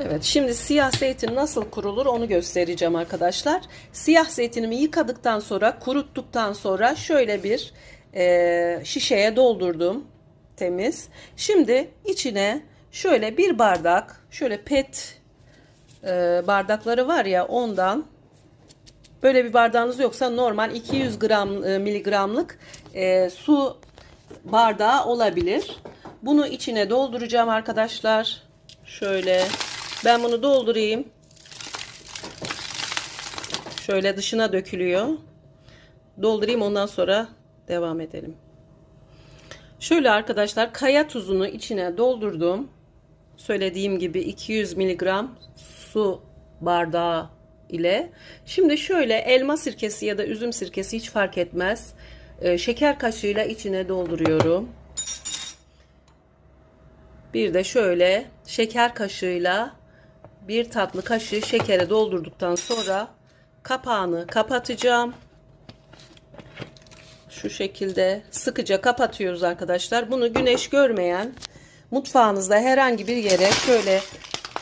Evet şimdi siyah zeytin nasıl kurulur onu göstereceğim arkadaşlar. Siyah zeytinimi yıkadıktan sonra kuruttuktan sonra şöyle bir e, şişeye doldurdum temiz. Şimdi içine şöyle bir bardak şöyle pet e, bardakları var ya ondan böyle bir bardağınız yoksa normal 200 gram e, miligramlık e, su bardağı olabilir. Bunu içine dolduracağım arkadaşlar. Şöyle ben bunu doldurayım. Şöyle dışına dökülüyor. Doldurayım ondan sonra devam edelim. Şöyle arkadaşlar kaya tuzunu içine doldurdum. Söylediğim gibi 200 miligram su bardağı ile. Şimdi şöyle elma sirkesi ya da üzüm sirkesi hiç fark etmez. Ee, şeker kaşığıyla içine dolduruyorum. Bir de şöyle şeker kaşığıyla bir tatlı kaşığı şekere doldurduktan sonra kapağını kapatacağım. Şu şekilde sıkıca kapatıyoruz arkadaşlar. Bunu güneş görmeyen mutfağınızda herhangi bir yere şöyle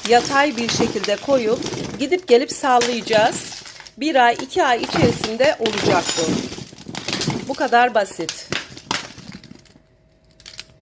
yatay bir şekilde koyup gidip gelip sallayacağız. Bir ay iki ay içerisinde olacak bu. Bu kadar basit.